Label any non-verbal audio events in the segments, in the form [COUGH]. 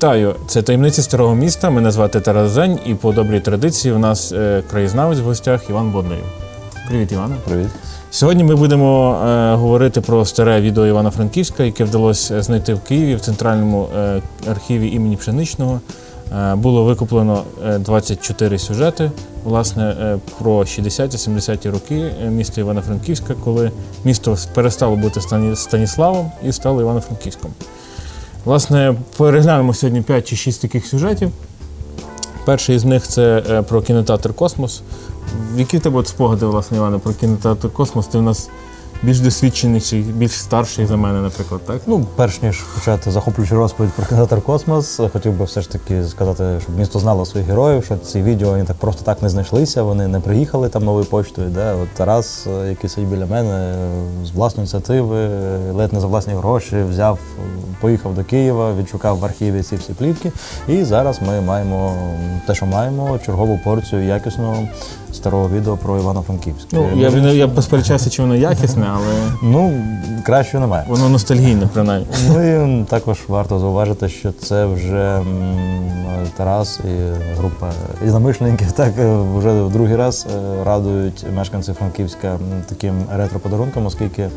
Вітаю! Це таємниці старого міста. Мене звати Тарас Зень, і по добрій традиції у нас е, краєзнавець в гостях Іван Боднаєв. Привіт, Іване. Привіт. Сьогодні ми будемо е, говорити про старе відео Івана Франківська, яке вдалося знайти в Києві в центральному е, архіві імені Пшеничного. Е, було викуплено е, 24 сюжети, власне, е, про 60-70-ті роки е, міста Івано-Франківська, коли місто перестало бути Стані- Станіславом і стало Івано-Франківськом. Власне, переглянемо сьогодні 5 чи 6 таких сюжетів. Перший із них це е, про кінотеатр Космос. Які в тебе от спогади, власне, Іване, про кінотеатр Космос? Ти в нас більш досвідчений чи більш старший за мене, наприклад, так? Ну, перш ніж почати захоплюючу розповідь про кінотеатр Космос, хотів би все ж таки сказати, щоб місто знало своїх героїв, що ці відео вони так просто так не знайшлися, вони не приїхали там новою поштою. Де? От Тарас, е, який сидить біля мене, е, з власної ініціативи, е, ледь не за власні гроші, взяв, поїхав до Києва, відшукав в архіві ці всі плівки. І зараз ми маємо те, що маємо, чергову порцію якісного старого відео про Івано-Франківськ. Ну, я, я, я посперечався, чи воно якісне, але Ну, краще немає. воно ностальгійне, принаймні. Ну і також варто зауважити, що це вже м, Тарас і група єдиномишленників [LAUGHS] так е, вже в другий раз е, радують мешканців Франківська м, таким ретро-подарунком, оскільки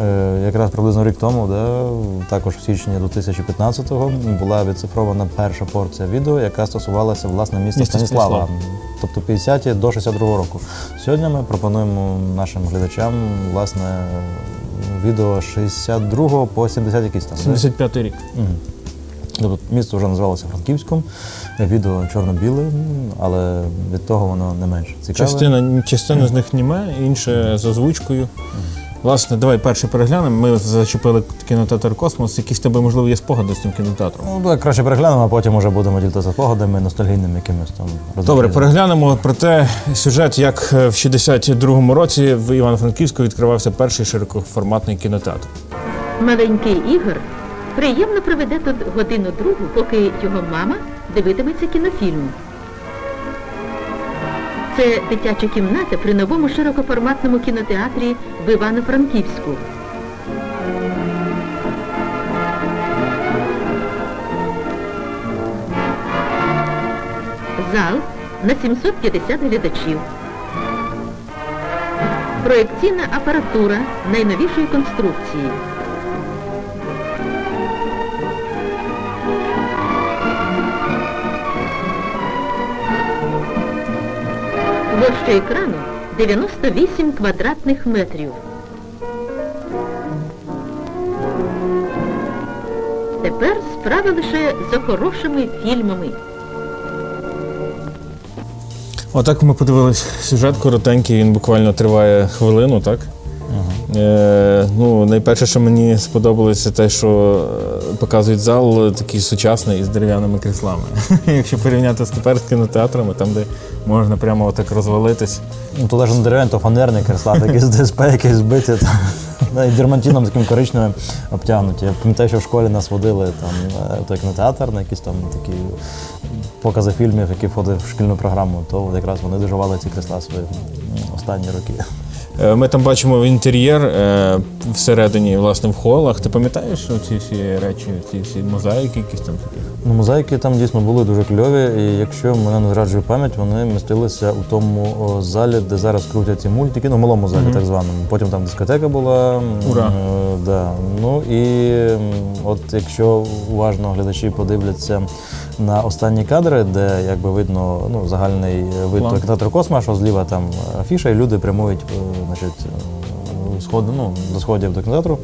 е, якраз приблизно рік тому, да, також в січні 2015-го була відцифрована перша порція відео, яка стосувалася власне міста Міста Станіслава, тобто 50-ті до 62-го року. Сьогодні ми пропонуємо нашим глядачам власне відео 62 по 70 якийсь там. 75-й рік. Тобто місто вже називалося Франківськом, відео чорно-біле, але від того воно не менш цікаве. Частина, частина з них німе, інше з озвучкою. Власне, давай перше переглянемо. Ми зачепили кінотеатр Космос. Якісь в тебе, можливо, є спогади з цим кінотеатром? Ну, давай краще переглянемо, а потім вже будемо ділитися спогадами ностальгійними якимись там Добре, переглянемо про те сюжет, як е, в 62-му році в Івано-Франківську відкривався перший широкоформатний кінотеатр. Маленький Ігор приємно проведе тут годину другу, поки його мама дивитиметься кінофільм. Це дитяча кімната при новому широкоформатному кінотеатрі в Івано-Франківську. Зал на 750 глядачів. Проекційна апаратура найновішої конструкції. Площа екрану 98 квадратних метрів. Тепер справа лише за хорошими фільмами. Отак ми подивились сюжет коротенький, він буквально триває хвилину, так? Е, ну, найперше, що мені сподобалося, те, що е, показують зал такий сучасний із дерев'яними кріслами. [LAUGHS] Якщо порівняти з тепер з кінотеатрами, там, де можна прямо отак розвалитись. Ну, то лежать на дерев'яні, то фанерні кресла, такі з ДСП, якісь збиті. Навіть дермантином таким коричневим обтягнуті. Я пам'ятаю, що в школі нас водили там той кінотеатр на якісь там такі покази фільмів, які входили в шкільну програму, то якраз вони доживали ці кресла свої останні роки. Е, Ми там бачимо інтер'єр е, всередині, власне, в холах. Ти пам'ятаєш ці всі речі, ці всі мозаїки, якісь там такі? Ну, мозаїки там дійсно були дуже кльові, і якщо мене не зраджує пам'ять, вони містилися у тому залі, де зараз крутять ці мультики, ну, малому залі, так званому. Потім там дискотека була. Ура. е, да. Ну і от якщо уважно глядачі подивляться на останні кадри, де якби видно ну, загальний вид План. того кінотеатру Косма, що зліва там афіша, і люди прямують е, значить, е, сход, ну, до сходів до кінотеатру,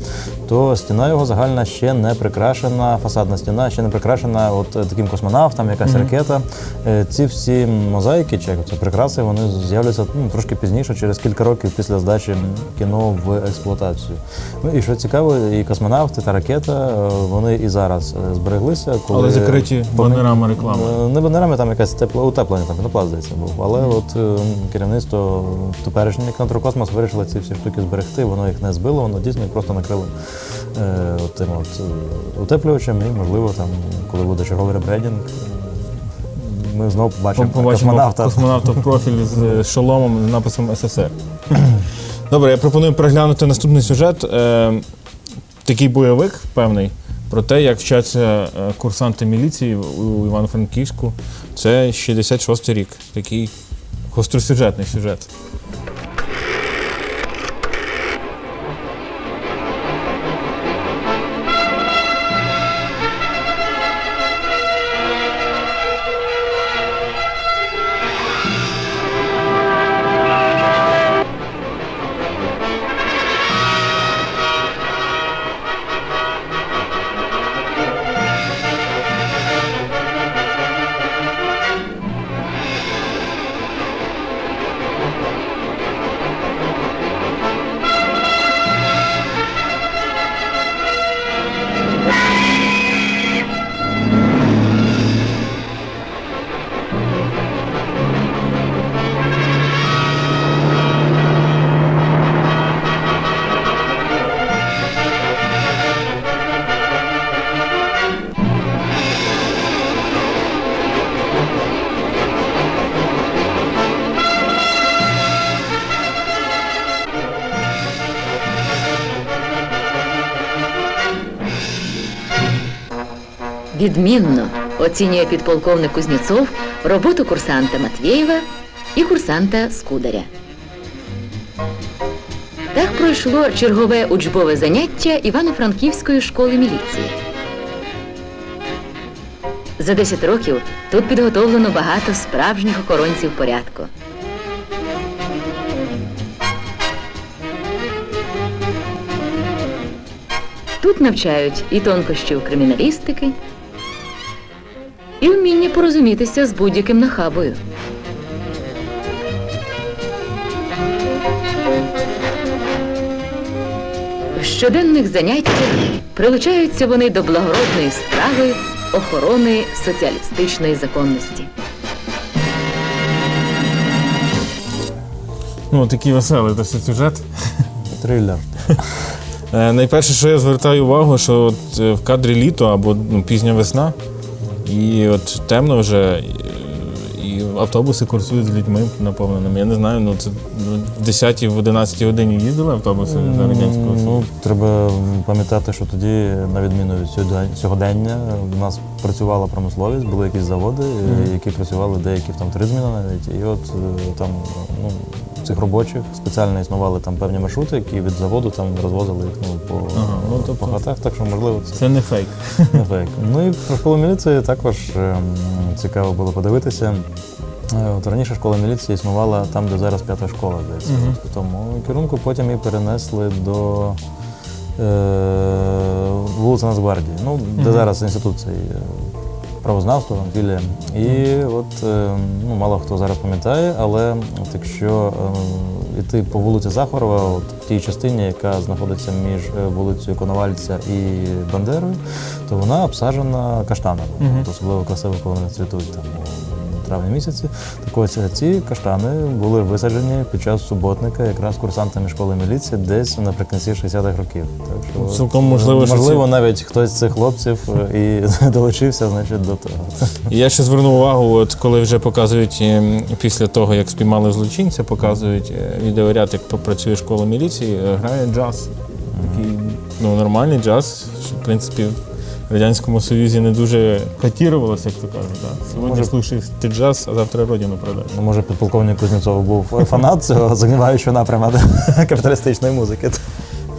то стіна його загальна ще не прикрашена, фасадна стіна ще не прикрашена от е, таким космонавтом, якась ракета. Е, Ці всі мозаїки, чи це прикраси, вони з'являться ну, трошки пізніше, через кілька років після здачі кіно в експлуатацію. Ну і що цікаво, і космонавти та ракета, е, вони і зараз збереглися, коли Але закриті банерами реклами. Не банерами, там якась тепло утеплення, там пінопласт, здається, був. Але от е, керівництво теперішнє кінотеатру Космос вирішило ці всі штуки зберегти, воно їх не збило, воно дійсно їх просто накрило е, тим от е, утеплювачем, і можливо там, коли буде черговий ребрендінг, ми знову побачимо, Побачимо космонавта. космонавта в профілі з е, шоломом написом СССР. Добре, я пропоную переглянути наступний сюжет. Е, такий бойовик певний про те, як вчаться е, курсанти міліції у Івано-Франківську. Це 66-й рік. Такий гостросюжетний сюжет. Відмінно оцінює підполковник Кузнєцов роботу курсанта Матвєєва і курсанта Скударя. Так пройшло чергове учбове заняття Івано-Франківської школи міліції. За 10 років тут підготовлено багато справжніх охоронців порядку. Тут навчають і тонкощів криміналістики, і вміння порозумітися з будь-яким нахабою. В щоденних заняттях прилучаються вони до благородної справи охорони соціалістичної законності. Ну, такий веселий досить сюжет. Трилер. Е, Найперше, що я звертаю увагу, що от е, в кадрі літо або ну, пізня весна, і от темно вже, і автобуси курсують з людьми наповненими. Я не знаю, ну це ну, в 10 в 11 годині їздили автобуси за радянського Ну, треба пам'ятати, що тоді, на відміну від сьогодення, у нас працювала промисловість, були якісь заводи, які працювали деякі в там три зміни навіть. І от е, там ну, цих робочих спеціально існували там певні маршрути, які від заводу там розвозили їх ну, по, Ага, ну, по тобто- хатах, так що можливо це Це не фейк. [LAUGHS] не фейк. Ну і про школу міліції також ем, цікаво було подивитися. Е, От раніше школа міліції існувала там, де зараз п'ята школа, здається. Мгм. В тому керунку потім її перенесли до е, вулиці Нацгвардії, ну, де Мгм. зараз інститут цей правознавства, там, філія. І от е, ну, мало хто зараз пам'ятає, але от якщо е, йти по вулиці Захарова, от в тій частині, яка знаходиться між е, вулицею Коновальця і Бандерою, то вона обсаджена каштанами. Угу. Особливо красиво, коли вони цвітуть там травні місяці. Так ось е, ці каштани були висаджені під час суботника, якраз курсантами школи міліції, десь наприкінці 60-х років. Так що Цілком можливо, що можливо, ці- навіть хтось з цих хлопців е, і [LAUGHS] долучився, значить, до того. Я ще звернув увагу, от коли вже показують після того, як спіймали злочинця, показують е, відеоряд, як працює школа міліції, е, грає джаз. Такий ну, нормальний джаз. що, В принципі, в Радянському Союзі не дуже котірувалося, як то кажуть. Да. Сьогодні Може- слухаєш ти джаз, а завтра родину продаєш. Ну, Може, підполковник Кузнєцов був фанат цього загніваючого напряму [LAUGHS] капіталістичної музики.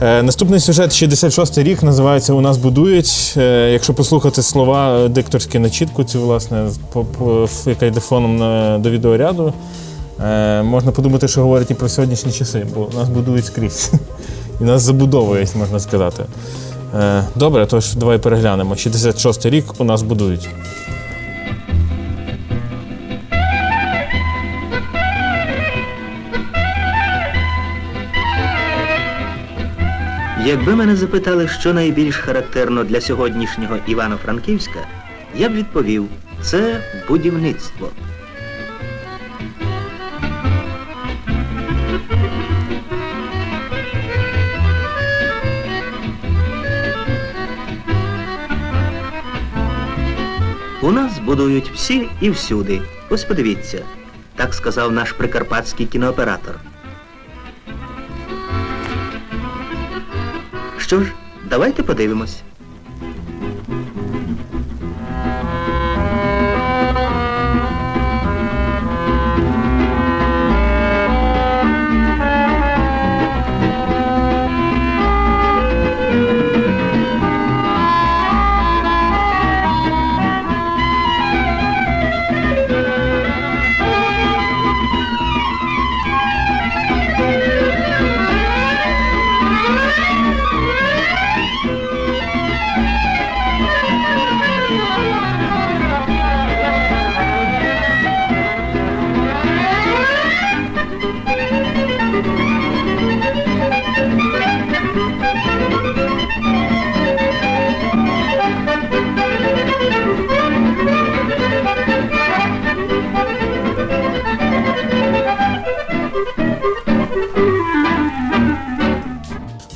Е, наступний сюжет 66-й рік називається У нас будують. Е, якщо послухати слова е, дикторські на чітку, цю власне, з- по, по, яка йде фоном на, до відеоряду, е, можна подумати, що говорять і про сьогоднішні часи, бо нас будують скрізь. [LAUGHS] І нас забудовують, можна сказати. Е, добре, тож давай переглянемо. 66-й рік у нас будують. Якби мене запитали, що найбільш характерно для сьогоднішнього Івано-Франківська, я б відповів це будівництво. У нас будують всі і всюди. Ось подивіться, так сказав наш прикарпатський кінооператор. Що ж, давайте подивимось.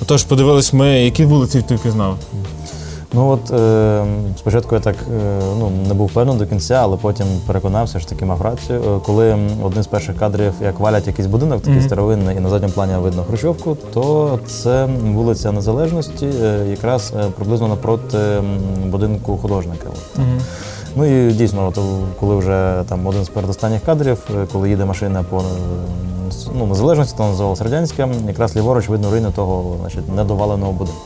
Отож, подивились ми, які вулиці ти впізнав. Ну от е, спочатку я так е, ну, не був певний до кінця, але потім переконався, що таки мав рацію. Е, Коли один з перших кадрів, як валять якийсь будинок, такий старовинний, і на задньому плані видно Хрущовку, то це вулиця Незалежності, е, якраз е, приблизно напроти м, будинку художника. От. Ну і дійсно, от, коли вже там один з передостанніх кадрів, е, коли їде машина по е, ну, незалежності, то називалась радянська, якраз ліворуч видно руїни того значить, недоваленого будинку.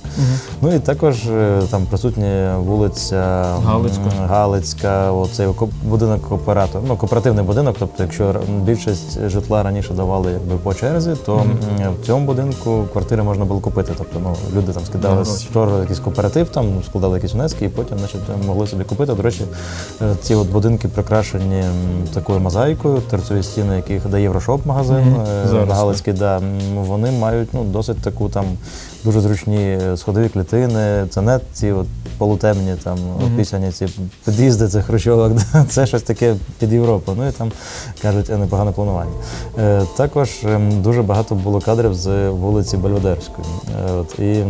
Ну і також е, там присутня вулиця Галицька. Галицька, оцей будинок кооператор, ну кооперативний будинок. Тобто, якщо більшість житла раніше давали якби по черзі, то м, в цьому будинку квартири можна було купити. Тобто, ну люди там скидали з гроші. якийсь кооператив, там складали якісь внески, і потім, значить, могли собі купити. До речі, е, ці от будинки прикрашені такою мозаїкою, торцеві стіни, яких де Єврошоп магазин Зараз, на Галицькій, да, вони мають ну, досить таку там дуже зручні сходові клітини, це не ці от полутемні там описані ці під'їзди цих хрущовок. [LAUGHS] Це щось таке під Європу. Ну і там кажуть, е, непогане планування. Е, Також ем, дуже багато було кадрів з вулиці Бельведерської. Е, От, і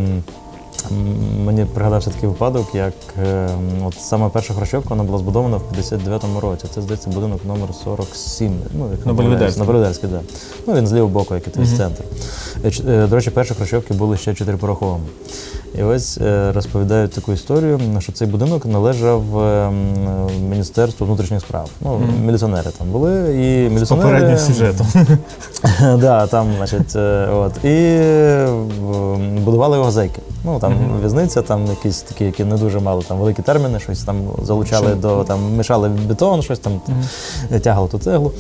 Мені пригадався такий випадок, як е, от саме перша хрущовка вона була збудована в 59-му році. Це здається будинок номер 47. Ну, як На не. На Бельведерській, так. Да. Ну він з лівого боку, як і той центр. Е, ч- е, До речі, перші хрущовки були ще чотирипороховими. І ось е, розповідають таку історію, що цей будинок належав е, Міністерству внутрішніх справ. Ну, міліціонери там були, і міліціонери... Попереднім сюжетом. [LAUGHS] да, там, значить, е, от. І будували його зеки. Ну, там в'язниця, там якісь такі, які не дуже мали там великі терміни, щось там залучали Що? до там, мішали бетон, щось там тягали ту цеглу.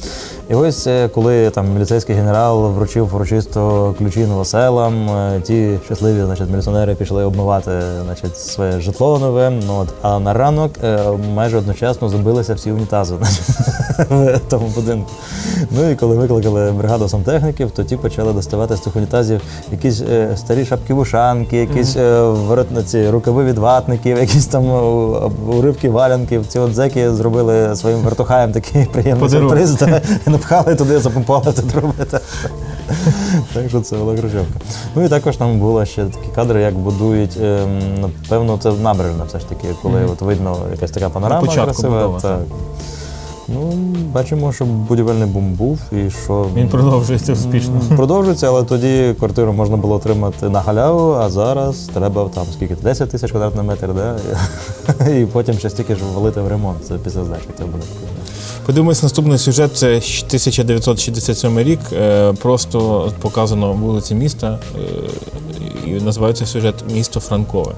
І ось е, коли там міліцейський генерал вручив урочисто ключі новоселам, ті щасливі значить, міліціонери пішли обмивати значить, своє житло нове. Ну, от, а на ранок е, майже одночасно забилися всі унітази [LAUGHS] в тому будинку. Ну і коли викликали бригаду сантехніків, то ті почали доставати з цих унітазів якісь е, старі шапки-вушанки, якісь е, ці рукави від ватників, якісь там уривки валянків. Ці от зеки зробили своїм вертухаєм такий приємний сюрприз та, і напхали туди, запомпали тут робити. [LAUGHS] Так що це була кружовка. Ну і також там було ще такі кадри, як будують, ем, напевно, це набережна все ж таки, коли от видно якась така панорама красива. так. Ну, бачимо, що будівельний бум був і що Він продовжується успішно. продовжується, але тоді квартиру можна було отримати на халяву, а зараз треба там скільки 10 тисяч квадратних метрів, да? [LAUGHS] і потім ще стільки ж ввалити в ремонт. Це після здачі цього буде. Подивимось, наступний сюжет це 1967 рік. Е, Просто показано вулиці міста. е, І називається сюжет Місто Франкове.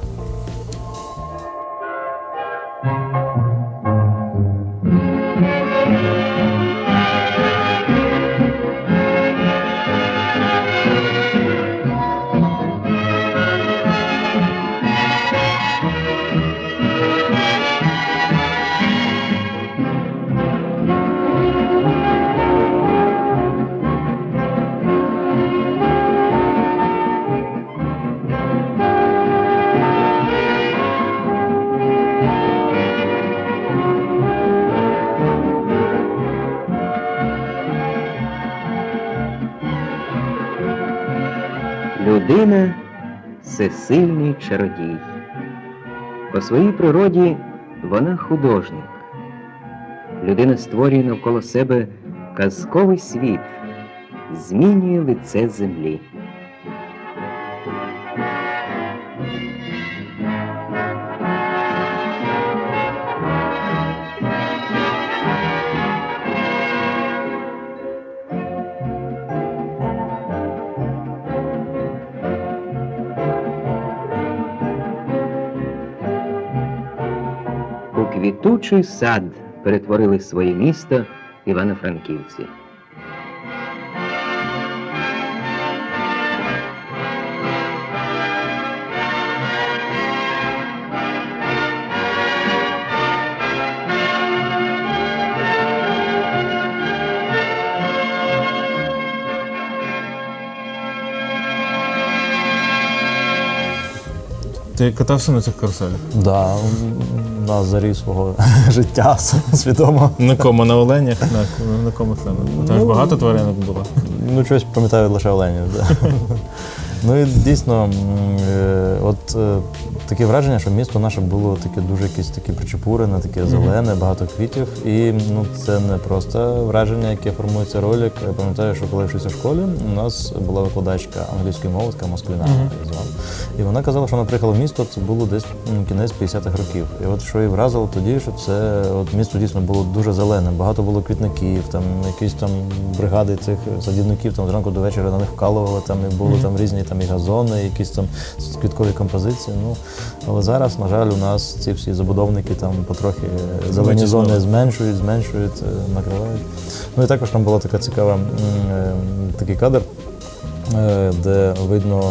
Всесильний чародій. По своїй природі вона художник. Людина створює навколо себе казковий світ, змінює лице землі. Квітучий сад перетворили своє місто Івано-Франківці. Ти катався на цих каруселях? Да, на зарі свого [LAUGHS] життя [LAUGHS] свідомо. На кому? На оленях? На, на кому саме? Там ж Ну, багато тваринок було. Ну, щось пам'ятаю лише оленів. Да. [LAUGHS] Ну і дійсно, е, от е, таке враження, що місто наше було таке дуже якесь таке причепурене, таке зелене, багато квітів. І ну, це не просто враження, яке формується ролик. Я пам'ятаю, що коли я вчився в школі, у нас була викладачка англійської мови, така москвіна її звали. І вона казала, що вона приїхала в місто, це було десь кінець 50-х років. І от що її вразило тоді, що це от місто дійсно було дуже зелене, багато було квітників, там якісь там бригади цих садівників там зранку до вечора на них вкалували, там і були там різні там і газони, якісь там квіткові композиції. Ну але зараз, на жаль, у нас ці всі забудовники там потрохи зелені зони зменшують, зменшують, е, накривають. Ну і також там була така цікава е, такий кадр. Е, Де видно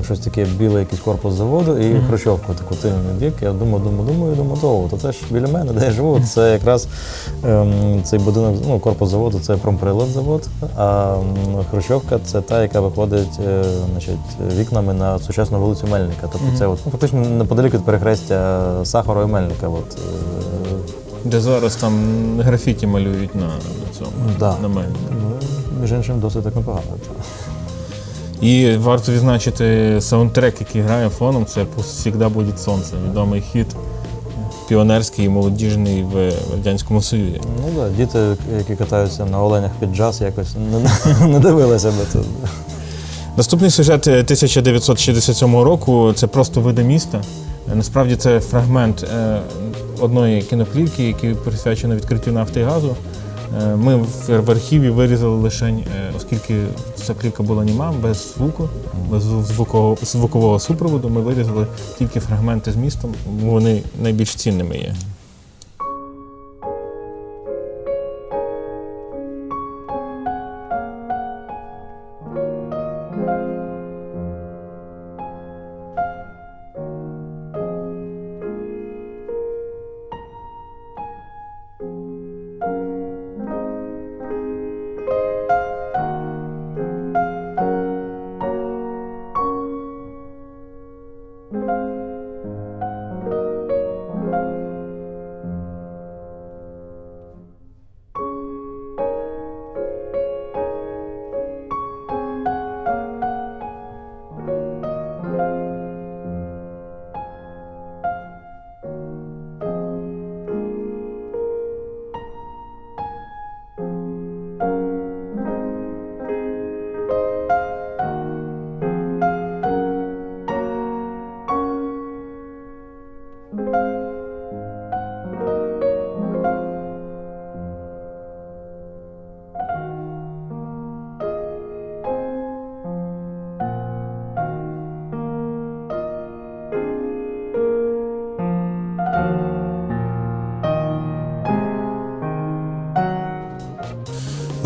е, щось таке біле, якийсь корпус заводу і хрущовку таку тильний бік. Я думаю, думаю, думаю, думаю, то, то це ж біля мене, де я живу. Це якраз ем, цей будинок, ну, корпус заводу це промприлад завод, а хрущовка це та, яка виходить е, значить, вікнами на сучасну вулицю Мельника. Тобто це от, ну, фактично неподалік від перехрестя Сахарова і Мельника. От, Де зараз там графіті малюють на, на цьому, Да. на мене. між іншим, досить так непогано. І варто відзначити саундтрек, який грає фоном, це «Пусть всегда буде сонце. Відомий хіт піонерський і молодіжний в Радянському Союзі. Ну так, діти, які катаються на оленях під джаз, якось не, не дивилися би тут. Наступний сюжет е, 1967 року це просто види міста. Е, Насправді це фрагмент е, одної кіноплівки, який присвячено відкриттю нафти і газу. Е, Ми в архіві вирізали лише, е, оскільки ця плівка була німа, без звуку, без звукового, звукового супроводу, ми вирізали тільки фрагменти з містом, вони найбільш цінними є.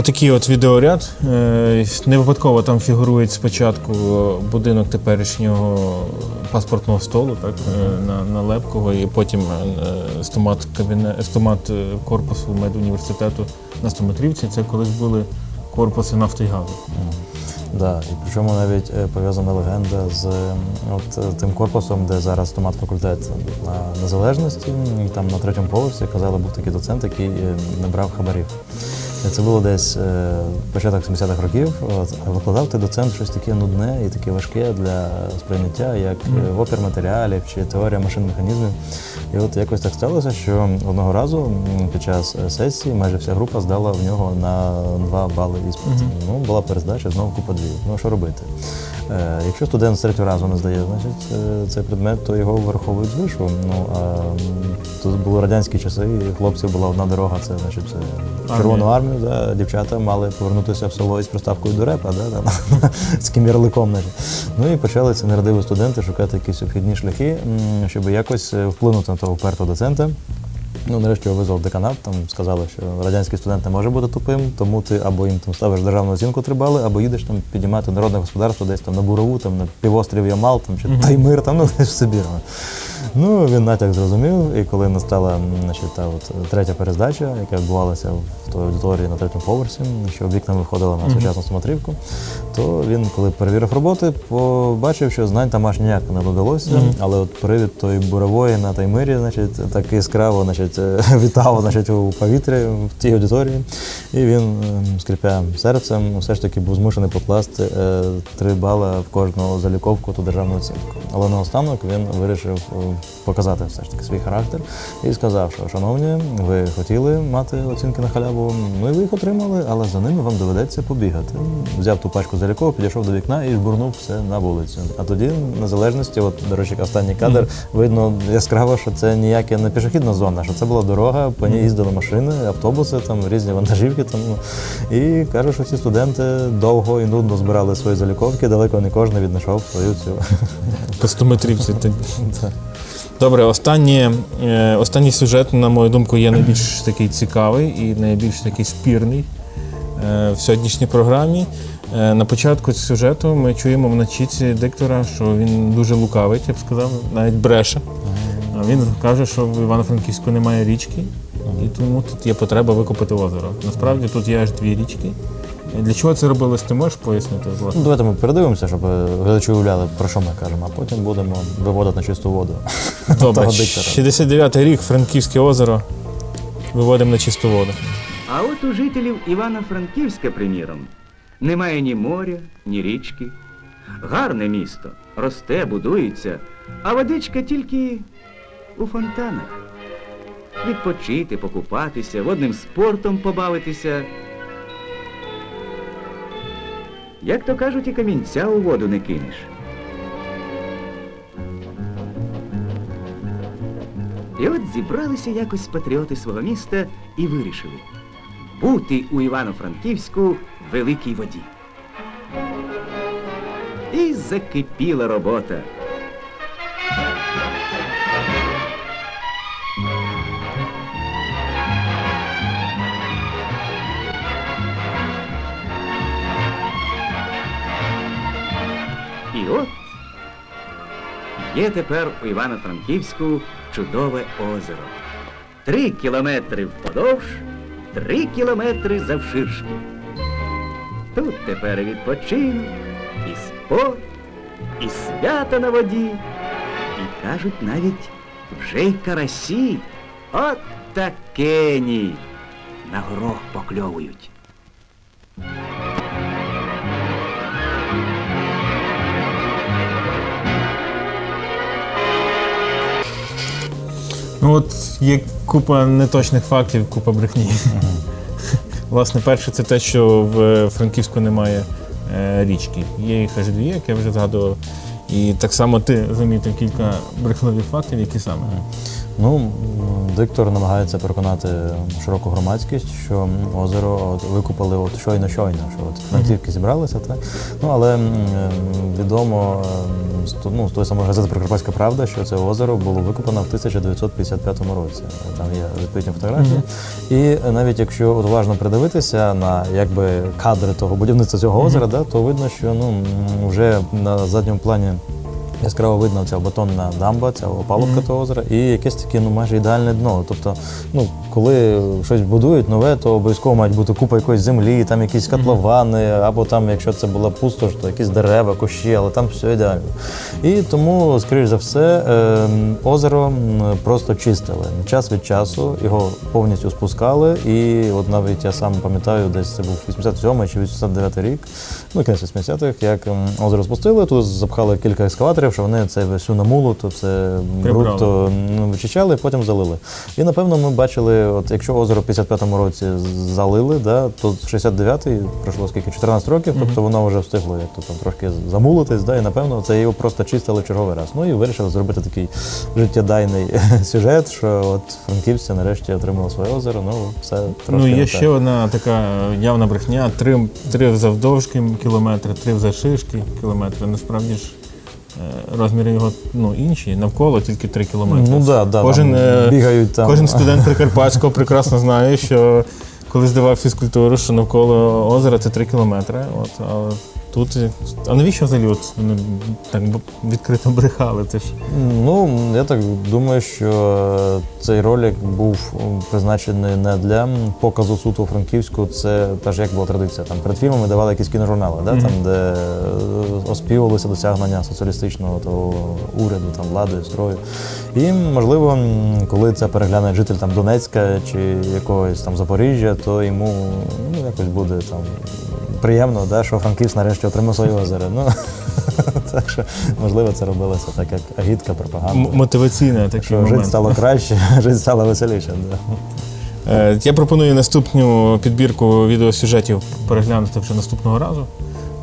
Отакий от відеоряд. Е, Не випадково там фігурує спочатку будинок теперішнього паспортного столу, так, е, на, на Лепкого, і потім е, стомат, кабіне, стомат корпусу медуніверситету на Стометрівці. Це колись були корпуси нафти і газу. Да, і причому навіть пов'язана легенда з от, тим корпусом, де зараз томат факультет на незалежності. М, Там на третьому поверсі казали, був такий доцент, який не брав хабарів. І Це було десь е, початок 70-х років. Викладав ти доцент щось таке нудне і таке важке для сприйняття, як е, опір матеріалів чи теорія машин механізмів. І от якось так сталося, що одного разу під час е, сесії майже вся група здала в нього на 2 бали іспит. Ну, була перездача, знову купа дві. Ну, що робити? Е, якщо студент з третього разу не здає, значить е, цей предмет, то його враховують з вишу. Ну, а тут були радянські часи, і хлопців була одна дорога, це значить це Червону армію, да, дівчата мали повернутися в село із приставкою до репа, да, там, [LAUGHS] з ким ярликом. Значить. Ну і почали ці нерадиві студенти шукати якісь обхідні шляхи, щоб якось е, вплинути на того впертого доцента. Ну, нарешті його визвав деканат, там сказали, що радянський студент не може бути тупим, тому ти або їм там ставиш державну оцінку три бали, або їдеш там підіймати народне господарство десь там на Бурову, там на півострів Ямал там, чи Таймир, там, ну десь в Сибір. Ну, він натяк зрозумів, і коли настала значить, та от третя перездача, яка відбувалася в той аудиторії на третьому поверсі, що вікна виходили на сучасну смотрівку, то він, коли перевірив роботи, побачив, що знань там аж ніяк не додалося, але от привід тої бурової на Таймирі, значить, так яскраво значить, е, [LAUGHS] вітав значить, у повітрі в тій аудиторії. І він, ем, скрипя серцем, все ж таки був змушений покласти е, три бали в кожну заліковку ту державну оцінку. Але наостанок він вирішив е, показати все ж таки свій характер і сказав, що шановні, ви хотіли мати оцінки на халяву, ну і ви їх отримали, але за ними вам доведеться побігати. Взяв ту пачку заліков, підійшов до вікна і жбурнув все на вулицю. А тоді, незалежності, от, до речі, останній кадр, видно яскраво, що це ніяка не пішохідна зона, що це була дорога, по ній їздили машини, автобуси, там різні вантажівки. Там, ну. І каже, що ці студенти довго і нудно збирали свої заліковки, далеко не кожен віднайшов свою цю. По 100 метрівці. [LAUGHS] ти- Добре, останній, е, останній сюжет, на мою думку, є найбільш такий цікавий і найбільш такий спірний е, в сьогоднішній програмі. Е, На початку сюжету ми чуємо в начітці диктора, що він дуже лукавить, я б сказав, навіть бреше. Він каже, що в Івано-Франківську немає річки, і тому тут є потреба викопати озеро. Насправді тут є аж дві річки. Для чого це робилось, ти можеш пояснити? Ну, давайте ми передивимося, щоб е, глядачі уявляли, про що ми кажемо, а потім будемо виводити на чисту воду. [LAUGHS] Добре, 69-й рік, Франківське озеро. Виводимо на чисту воду. А от у жителів Івано-Франківська, приміром, немає ні моря, ні річки. Гарне місто, росте, будується, а водичка тільки у фонтанах. Відпочити, покупатися, водним спортом побавитися. Як то кажуть, і камінця у воду не кинеш. І от зібралися якось патріоти свого міста і вирішили бути у Івано-Франківську великій воді. І закипіла робота. І от є тепер у Івано-Франківську чудове озеро. Три кілометри вподовж, три кілометри завширшки. Тут тепер і відпочинок, і спорт, і свято на воді. І кажуть навіть вже й карасі. От такені на горох покльовують. Ну от є купа неточних фактів, купа брехні. Власне, перше, це те, що в Франківську немає е, річки. Є їх аж дві, як я вже згадував. І так само ти замітив кілька брехливих фактів, які саме. Ну, диктор намагається переконати широку громадськість, що озеро от, викупали от щойно щойно, що от франківки зібралися, так? Ну, але е, відомо ну, з тої самої газети Прикарпатська Правда, що це озеро було викопано в 1955 році. Там є відповідні фотографії. І навіть якщо уважно придивитися на якби кадри того будівництва цього озера, да, то видно, що ну, вже на задньому плані Яскраво видно ця бетонна дамба, ця опалубка того озера, і якесь таке ну майже ідеальне дно. Тобто, ну коли щось будують нове, то обов'язково мають бути купа якоїсь землі, там якісь котловани, або там, якщо це була пустош, то якісь дерева, кущі, але там все ідеально. І тому, скоріш за все, ем, озеро просто чистили. Час від часу його повністю спускали, і от навіть я сам пам'ятаю, десь це був 87 чи 89 рік, ну кінець 80-х, як ем, озеро спустили, тут запхали кілька ескаваторів, що вони це всю намулу, то це Прибрали. бруд, то ну, вичищали, потім залили. І напевно ми бачили, от якщо озеро в 55-му році залили, да, то 69-й пройшло скільки 14 років, тобто воно вже встигло як то там трошки замулитись, да, і напевно це його просто чистили в черговий раз. Ну і вирішили зробити такий життєдайний [LAUGHS] сюжет, що от франківці нарешті отримали своє озеро. Ну все трошки. Ну, є ще одна така явна брехня: три, три завдовжки кілометри, три завширшки кілометри. Насправді ж розміри його ну, інші, навколо тільки 3 кілометри. Ну да, да, кожен, там е, бігають там. кожен [LAUGHS] студент Прикарпатського прекрасно знає, що коли здавав фізкультуру, що навколо озера це 3 кілометри. От, а Тут. А навіщо взагалі от, вони так відкрито брехали? Це ж Ну, я так думаю, що цей ролик був призначений не для показу суду у Франківську, це теж як була традиція. Там перед фільмами давали якісь кіножурнали, да? там, де е, оспівувалися досягнення соціалістичного того уряду, там, влади, строю. І, можливо, коли це перегляне житель там, Донецька чи якогось там Запоріжжя, то йому ну, якось буде там приємно, да, що Франківськ нарешті отримав своє озеро. Ну, [LAUGHS] так що, можливо, це робилося так, як агітка, пропаганда. м- мотиваційний такий Що момент. стало краще, [LAUGHS] жити стало веселіше. Да. Е, Я пропоную наступну підбірку відеосюжетів переглянути вже наступного разу.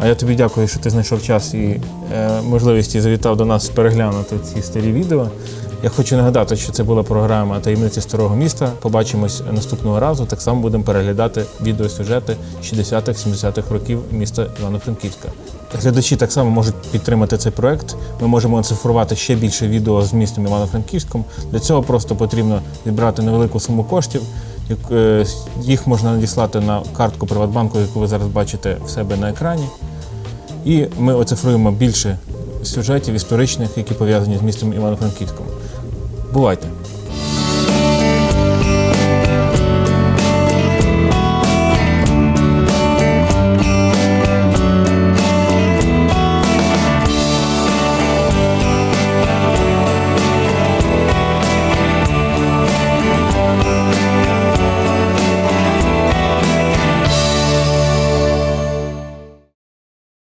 А я тобі дякую, що ти знайшов час і е, можливість і завітав до нас переглянути ці старі відео. Я хочу нагадати, що це була програма Таємниці старого міста. Побачимось наступного разу. Так само будемо переглядати відеосюжети 60-х, 70-х років міста Івано-Франківська. Глядачі так само можуть підтримати цей проект. Ми можемо оцифрувати ще більше відео з містом Івано-Франківськом. Для цього просто потрібно зібрати невелику суму коштів. е, Їх можна надіслати на картку Приватбанку, яку ви зараз бачите в себе на екрані. І ми оцифруємо більше сюжетів історичних, які пов'язані з містом Івано-Франківськом. Бувайте!